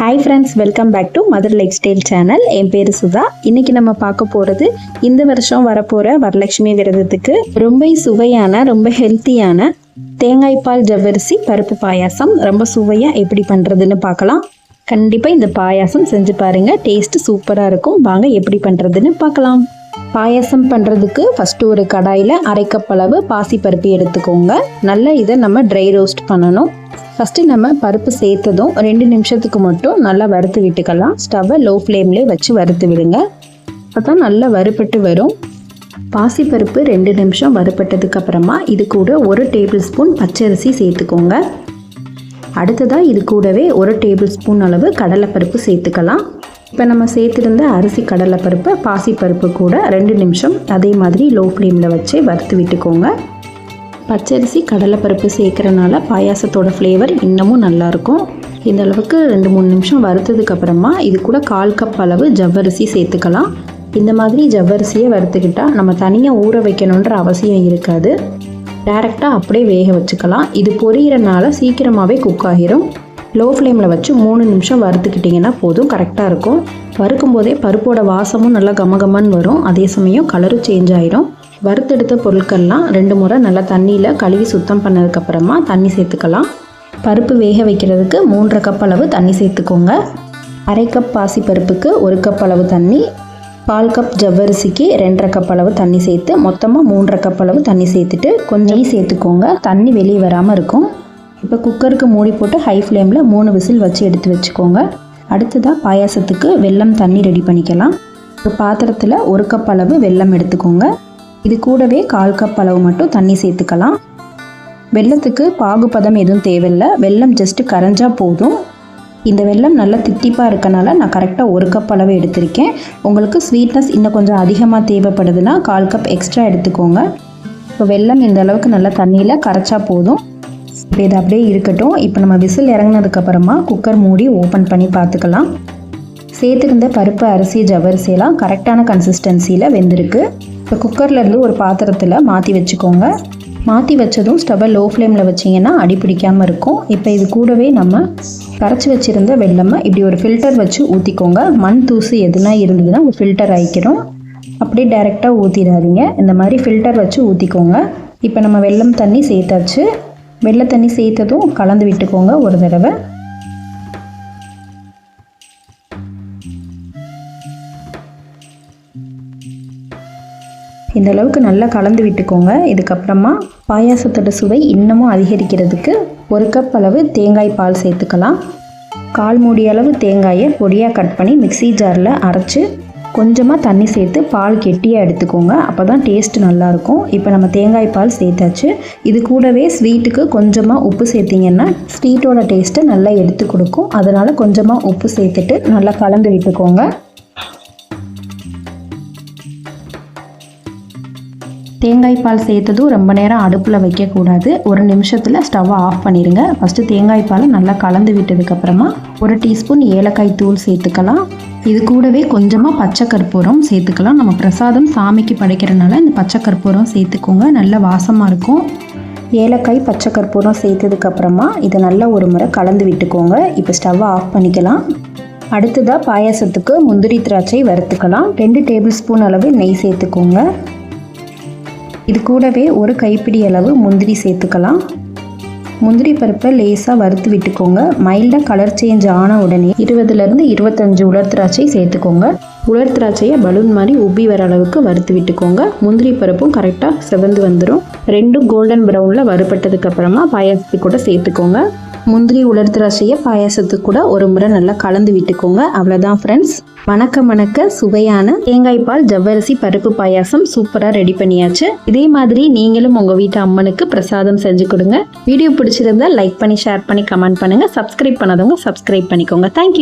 Hi friends welcome back to mother lifestyle channel என் பேர் சுதா. இன்னைக்கு நம்ம பார்க்க போகிறது இந்த வருஷம் வரப்போகிற வரலட்சுமி விரதத்துக்கு ரொம்ப சுவையான ரொம்ப ஹெல்த்தியான தேங்காய் பால் ஜவ்வரிசி பருப்பு பாயாசம். ரொம்ப சுவையாக எப்படி பண்ணுறதுன்னு பார்க்கலாம். கண்டிப்பாக இந்த பாயாசம் செஞ்சு பாருங்கள் டேஸ்ட்டு சூப்பராக இருக்கும். வாங்க எப்படி பண்ணுறதுன்னு பார்க்கலாம். பாயாசம் பண்ணுறதுக்கு ஃபஸ்ட்டு ஒரு கடாயில் அரைக்கப்பளவு பாசிப்பருப்பு எடுத்துக்கோங்க. நல்லா இதை நம்ம ட்ரை ரோஸ்ட் பண்ணணும். ஃபஸ்ட்டு நம்ம பருப்பு சேர்த்ததும் ரெண்டு நிமிஷத்துக்கு மட்டும் நல்லா வறுத்து விட்டுக்கலாம். ஸ்டவ்வை லோ ஃப்ளேம்லேயே வச்சு வறுத்து விடுங்க. அப்போ தான் நல்லா வறுபட்டு வரும். பாசிப்பருப்பு ரெண்டு நிமிஷம் வறுபட்டதுக்கு அப்புறமா இது கூட ஒரு டேபிள் ஸ்பூன் பச்சரிசி சேர்த்துக்கோங்க. அடுத்ததாக இது கூடவே ஒரு டேபிள் ஸ்பூன் அளவு கடலைப்பருப்பு சேர்த்துக்கலாம். இப்போ நம்ம சேர்த்துருந்த அரிசி கடலைப்பருப்பை பாசிப்பருப்பு கூட ரெண்டு நிமிஷம் அதே மாதிரி லோ ஃப்ளேமில் வச்சு வறுத்து விட்டுக்கோங்க. பச்சரிசி கடலைப்பருப்பு சேர்க்குறனால பாயாசத்தோட ஃப்ளேவர் இன்னமும் நல்லாயிருக்கும் இந்த அளவுக்கு ரெண்டு மூணு நிமிஷம் வறுத்ததுக்கு அப்புறமா இது கூட கால் கப் அளவு ஜவ்வரிசி சேர்த்துக்கலாம். இந்த மாதிரி ஜவ்வரிசியை வறுத்துக்கிட்டால் நம்ம தனியாக ஊற வைக்கணுன்ற அவசியம் இருக்காது. டேரெக்டாக அப்படியே வேக வச்சுக்கலாம். இது பொரியறனால சீக்கிரமாகவே குக் ஆகிரும். லோ ஃப்ளேமில் வச்சு மூணு நிமிஷம் வறுத்துக்கிட்டிங்கன்னா போதும் கரெக்டாக இருக்கும். வறுக்கும் போதே பருப்போட வாசமும் நல்லா கமகமன்னு வரும். அதே சமயம் கலரும் சேஞ்ச் ஆயிரும். வறுத்தெடுத்த பொருட்கள்லாம் ரெண்டு முறை நல்லா தண்ணியில் கழுவி சுத்தம் பண்ணதுக்கப்புறமா தண்ணி சேர்த்துக்கலாம். பருப்பு வேக வைக்கிறதுக்கு மூன்றரை கப் அளவு தண்ணி சேர்த்துக்கோங்க. அரை கப் பாசி பருப்புக்கு ஒரு கப் அளவு தண்ணி பால் கப் ஜவ்வரிசிக்கு ரெண்டரை கப் அளவு தண்ணி சேர்த்து மொத்தமாக மூன்றரை கப் அளவு தண்ணி சேர்த்துட்டு கொஞ்சம் சேர்த்துக்கோங்க. தண்ணி வெளியே வராமல் இருக்கும். இப்போ குக்கருக்கு மூடி போட்டு ஹை ஃப்ளேமில் மூணு விசில் வச்சு எடுத்து வச்சுக்கோங்க. அடுத்ததாக பாயாசத்துக்கு வெல்லம் தண்ணி ரெடி பண்ணிக்கலாம். ஒரு பாத்திரத்தில் ஒரு கப் அளவு வெல்லம் எடுத்துக்கோங்க. இது கூடவே கால் கப் அளவு மட்டும் தண்ணி சேர்த்துக்கலாம். வெள்ளத்துக்கு பாகுபதம் எதுவும் தேவையில்லை. வெல்லம் ஜஸ்ட்டு கரைஞ்சால் போதும். இந்த வெல்லம் நல்லா திட்டிப்பாக இருக்கனால நான் கரெக்டாக ஒரு கப் அளவு எடுத்திருக்கேன். உங்களுக்கு ஸ்வீட்னஸ் இன்னும் கொஞ்சம் அதிகமாக தேவைப்படுதுன்னா கால் கப் எக்ஸ்ட்ரா எடுத்துக்கோங்க. இப்போ வெல்லம் இந்த அளவுக்கு நல்லா தண்ணியில் கரைச்சா போதும். இப்போ இது அப்படியே இருக்கட்டும். இப்போ நம்ம விசில் இறங்கினதுக்கப்புறமா குக்கர் மூடி ஓப்பன் பண்ணி பார்த்துக்கலாம். சேர்த்துருந்த பருப்பு அரிசி ஜவ்வரிசியெல்லாம் கரெக்டான கன்சிஸ்டன்சியில் வெந்திருக்கு. இப்போ குக்கர்லேருந்து ஒரு பாத்திரத்தில் மாற்றி வச்சுக்கோங்க. மாற்றி வச்சதும் ஸ்டவ்வை லோ ஃப்ளேமில் வச்சிங்கன்னா அடி பிடிக்காமல் இருக்கும். இப்போ இது கூடவே நம்ம கரைச்சி வச்சுருந்த வெள்ளமை இப்படி ஒரு ஃபில்டர் வச்சு ஊற்றிக்கோங்க மண் தூசு எதுனா இருந்ததுன்னா ஒரு ஃபில்டர் ஆகிக்கிறோம் அப்படியே டைரெக்டாக ஊற்றிடாதீங்க இந்த மாதிரி ஃபில்டர் வச்சு ஊற்றிக்கோங்க இப்போ நம்ம வெல்லம் தண்ணி சேர்த்தாச்சு. வெள்ளை தண்ணி சேர்த்ததும் கலந்து விட்டுக்கோங்க ஒரு தடவை. இந்த அளவுக்கு நல்லா கலந்து விட்டுக்கோங்க. இதுக்கப்புறமா பாயாசத்தோட சுவை இன்னமும் அதிகரிக்கிறதுக்கு ஒரு கப் அளவு தேங்காய் பால் சேர்த்துக்கலாம். கால் மூடி அளவு தேங்காயை பொடியாக கட் பண்ணி மிக்ஸி ஜாரில் அரைச்சி கொஞ்சமாக தண்ணி சேர்த்து பால் கெட்டியாக எடுத்துக்கோங்க. அப்போ தான் டேஸ்ட் நல்லாயிருக்கும் இப்போ நம்ம தேங்காய் பால் சேர்த்தாச்சு. இது கூடவே ஸ்வீட்டுக்கு கொஞ்சமாக உப்பு சேர்த்திங்கன்னா ஸ்வீட்டோட டேஸ்ட்டை நல்லா எடுத்து கொடுக்கும். அதனால் கொஞ்சமாக உப்பு சேர்த்துட்டு நல்லா கலந்து விட்டுக்கோங்க. தேங்காய் பால் சேர்த்ததும் ரொம்ப நேரம் அடுப்பில் வைக்கக்கூடாது. ஒரு நிமிஷத்தில் ஸ்டவ்வை ஆஃப் பண்ணிடுங்க ஃபஸ்ட்டு தேங்காய் பாலை நல்லா கலந்து விட்டதுக்கப்புறமா ஒரு டீஸ்பூன் ஏலக்காய் தூள் சேர்த்துக்கலாம். இது கூடவே கொஞ்சமாக பச்சை கற்பூரம் சேர்த்துக்கலாம். நம்ம பிரசாதம் சாமிக்கு படைக்கிறனால இந்த பச்சை கற்பூரம் சேர்த்துக்கோங்க. நல்ல வாசமாக இருக்கும். ஏலக்காய் பச்சை கற்பூரம் சேர்த்ததுக்கப்புறமா இதை நல்லா ஒரு முறை கலந்து விட்டுக்கோங்க. இப்போ ஸ்டவ்வை ஆஃப் பண்ணிக்கலாம். அடுத்ததாக பாயாசத்துக்கு முந்திரி திராட்சை வறுத்துக்கலாம். ரெண்டு டேபிள் ஸ்பூன் அளவு நெய் சேர்த்துக்கோங்க. இது கூடவே ஒரு கைப்பிடி அளவு முந்திரி சேர்த்துக்கலாம். முந்திரி பருப்பை லேசாக வறுத்து விட்டுக்கோங்க. மைல்டாக கலர் சேஞ்ச் ஆன உடனே இருபதுலேருந்து இருபத்தஞ்சு உலர் திராட்சை சேர்த்துக்கோங்க. உலர் திராட்சையை பலூன் மாதிரி உப்பி வர அளவுக்கு வறுத்து விட்டுக்கோங்க. முந்திரி பருப்பும் கரெக்டாக செவந்து வந்துடும் ரெண்டும் கோல்டன் ப்ரௌனில் வறுப்பட்டதுக்கப்புறமா அப்புறமா கூட சேர்த்துக்கோங்க. முந்திரி உலர் திராட்சையை பாயாசத்துக்கு கூட ஒரு முறை நல்லா கலந்து விட்டுக்கோங்க. அவ்வளோதான் ஃப்ரெண்ட்ஸ் வணக்க வணக்க சுவையான தேங்காய் பால் ஜவ்வரிசி பருப்பு பாயாசம் சூப்பராக ரெடி பண்ணியாச்சு. இதே மாதிரி நீங்களும் உங்கள் வீட்டு அம்மனுக்கு பிரசாதம் செஞ்சு கொடுங்க. வீடியோ பிடிச்சிருந்தா லைக் பண்ணி ஷேர் பண்ணி கமெண்ட் பண்ணுங்கள் சப்ஸ்கிரைப் பண்ணாதவங்க சப்ஸ்கிரைப் பண்ணிக்கோங்க. தேங்க்யூ